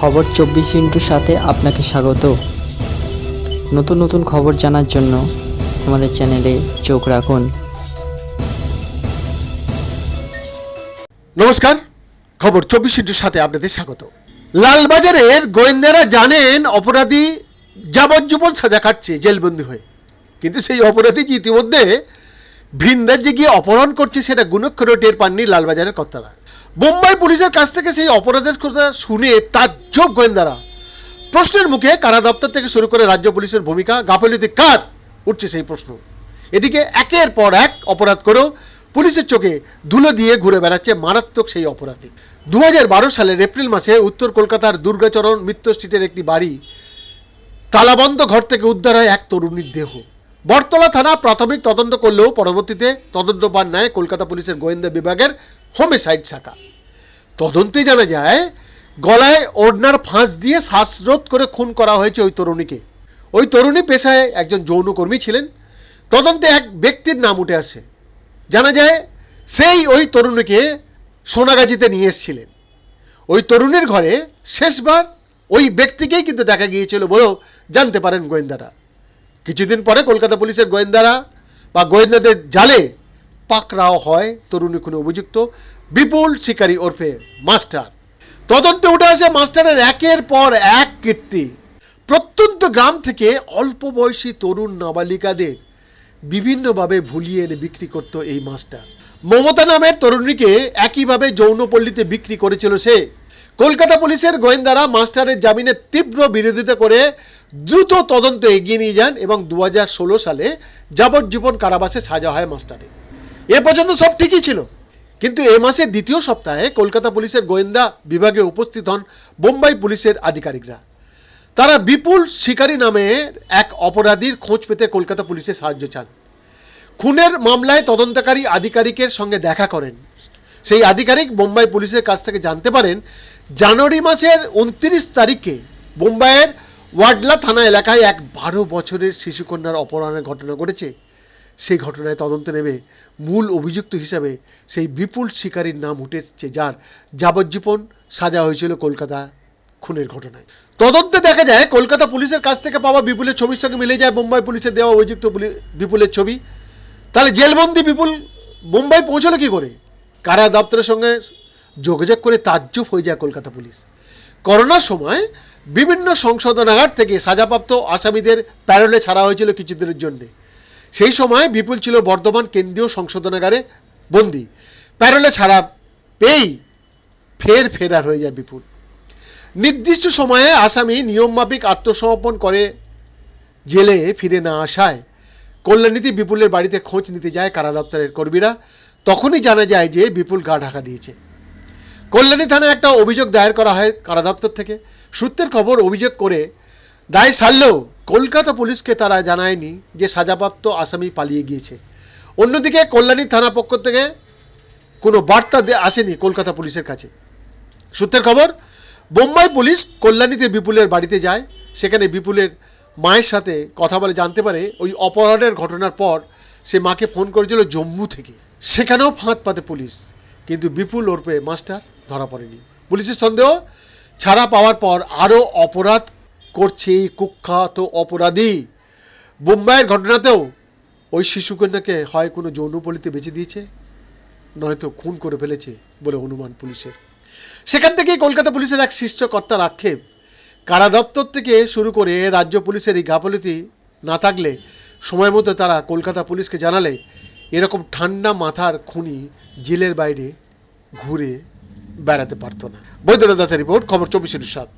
খবর চব্বিশ ইন্টুর সাথে আপনাকে স্বাগত। নতুন নতুন খবর জানার জন্য আমাদের চ্যানেলে চোখ রাখুন। নমস্কার, খবর চব্বিশ ইন্টুর সাথে আপনাদের স্বাগত। লালবাজারের গোয়েন্দারা জানেন অপরাধী যাবজ্জীবন সাজা কাটছে জেলবন্দি হয়ে। কিন্তু সেই অপরাধী যে ইতিমধ্যে ভিন রাজ্যে গিয়ে অপহরণ করছে, সেটা গুণক্ষরও টের পাননি লালবাজারের কর্তারা। বোম্বাই পুলিশের কাছ থেকে সেই অপরাধের কথা শুনে তাজ্জব গোয়েন্দারা। প্রশ্নের মুখে কারা দপ্তর থেকে শুরু করে রাজ্য পুলিশের ভূমিকা, গাফিলতি কার? উঠছে সেই প্রশ্ন। এদিকে একের পর এক অপরাধ করেও পুলিশের চোখে ধুলো দিয়ে ঘুরে বেড়াচ্ছে মারাত্মক সেই অপরাধী। দু সালের এপ্রিল মাসে উত্তর কলকাতার দুর্গাচরণ মিত্র স্ট্রিটের একটি বাড়ি, তালাবন্ধ ঘর থেকে উদ্ধার হয় এক তরুণীর দেহ। বটতলা থানা প্রাথমিক তদন্ত করলেও পরবর্তীতে তদন্ত পান নেয় কলকাতা পুলিশের গোয়েন্দা বিভাগের হোমিসাইড শাখা তদন্তে জানা যায়, গলায় ওড়নার ফাঁস দিয়ে শ্বাসরোধ করে খুন করা হয়েছে ওই তরুণীকে। ওই তরুণী পেশায় একজন যৌনকর্মী ছিলেন। তদন্তে এক ব্যক্তির নাম উঠে আসে। জানা যায়, সেই ওই তরুণীকে সোনাগাছিতে নিয়ে এসেছিলেন। ওই তরুণীর ঘরে শেষবার ওই ব্যক্তিকেই কিন্তু দেখা গিয়েছিল বলেও জানতে পারেন গোয়েন্দারা। কিছুদিন পরে কলকাতা পুলিশের গোয়েন্দারা বা গোয়েন্দাদের জালে পাকড়াও হয়, তরুণী খুনে অভিযুক্ত, বিপুল শিকারী ওরফে মাস্টার। তদন্তে উঠে আসে মাস্টারের একের পর এক কীর্তি। প্রত্যন্ত গ্রাম থেকে অল্প বয়সী তরুণ নাবালিকাদের বিভিন্নভাবে ভুলিয়ে এনে বিক্রি করত এই মাস্টার। মমতা নামের তরুণীকে একইভাবে যৌনপল্লীতে বিক্রি করেছিল সে। কলকাতা পুলিশের গোয়েন্দারা মাস্টারের জামিনের তীব্র বিরোধিতা করে দ্রুত তদন্ত এগিয়ে নিয়ে যান এবং দু হাজার ষোলো সালে যাবজ্জীবন কারাবাসে সাজা হয় মাস্টারের। এ পর্যন্ত সব ঠিকই ছিল। কিন্তু এ মাসের দ্বিতীয় সপ্তাহে কলকাতা পুলিশের গোয়েন্দা বিভাগে উপস্থিত হন বোম্বাই পুলিশের আধিকারিকরা। তারা বিপুল শিকারী নামে এক অপরাধীর খোঁজ পেতে কলকাতা পুলিশের সাহায্য চান। খুনের মামলায় তদন্তকারী আধিকারিকের সঙ্গে দেখা করেন। সেই আধিকারিক বোম্বাই পুলিশের কাছ থেকে জানতে পারেন, জানুয়ারি মাসের উনত্রিশ তারিখে বোম্বাইয়ের ওয়াডলা থানা এলাকায় এক বারো বছরের শিশুকন্যার অপহরণের ঘটনা ঘটেছে। সেই ঘটনায় তদন্তে নেমে মূল অভিযুক্ত হিসাবে সেই বিপুল শিকারীর নাম উঠেছে, যার যাবজ্জীবন সাজা হয়েছিল কলকাতা খুনের ঘটনায়। তদন্তে দেখা যায়, কলকাতা পুলিশের কাছ থেকে পাওয়া বিপুলের ছবির সঙ্গে মিলে যায় মুম্বাই পুলিশের দেওয়া অভিযুক্ত পুলি- বিপুলের ছবি। তাহলে জেলবন্দি বিপুল মুম্বাই পৌঁছলো কি করে? কারা দপ্তরের সঙ্গে যোগাযোগ করে তাজ্জব হয়ে যায় কলকাতা পুলিশ। করোনার সময় বিভিন্ন সংশোধনাগার থেকে সাজাপ্রাপ্ত আসামিদের প্যারোলে ছাড়া হয়েছিল কিছুদিনের জন্য। সেই সময় বিপুল ছিল বর্ধমান কেন্দ্রীয় সংশোধনাগারে বন্দি। প্যারোলে ছাড়া পেয়েই ফের ফেরার হয়ে যায় বিপুল। নির্দিষ্ট সময়ে আসামি নিয়মমাফিক আত্মসমর্পণ করে জেলে ফিরে না আসায় কল্যাণীতি বিপুলের বাড়িতে খোঁজ নিতে যায় কারা দপ্তরের কর্মীরা। তখনই জানা যায় যে বিপুল গা ঢাকা দিয়েছে। কল্যাণী থানায় একটা অভিযোগ দায়ের করা হয় কারা দপ্তর থেকে। সূত্রের খবর অভিযোগ করে দায় সারলেও কলকাতা পুলিশকে তারা জানায়নি যে সাজাপ্রাপ্ত আসামি পালিয়ে গিয়েছে। অন্যদিকে কল্যাণী থানা পক্ষ থেকে কোনো বার্তা আসেনি কলকাতা পুলিশের কাছে। সূত্রের খবর, বোম্বাই পুলিশ কল্যাণীতে বিপুলের বাড়িতে যায়। সেখানে বিপুলের মায়ের সাথে কথা বলে জানতে পারে ওই অপহরণের ঘটনার পর সে মাকে ফোন করেছিল জম্মু থেকে। সেখানেও ফাঁদ পাতে পুলিশ, কিন্তু বিপুল ওরপে মাস্টার ধরা পড়েনি। পুলিশের সন্দেহ, ছাড়া পাওয়ার পর আরও অপরাধ করছে এই কুখ্যাত অপরাধী। বোম্বাইয়ের ঘটনাতেও ওই শিশুকন্যাকে হয় কোনো যৌনপল্লিতে বেঁচে দিয়েছে, নয়তো খুন করে ফেলেছে বলে অনুমান পুলিশের। সেখান থেকেই কলকাতা পুলিশের এক শীর্ষ কর্তার আক্ষেপ। কারা দপ্তর থেকে শুরু করে রাজ্য পুলিশের এই গাফলতি না থাকলে সময় মতো তারা কলকাতা পুলিশকে জানালে এরকম ঠান্ডা মাথার খুনি জেলের বাইরে ঘুরে বেড়াতে পারতো না। বৈদ্যনাথ দাসের রিপোর্ট, খবর চব্বিশের সাত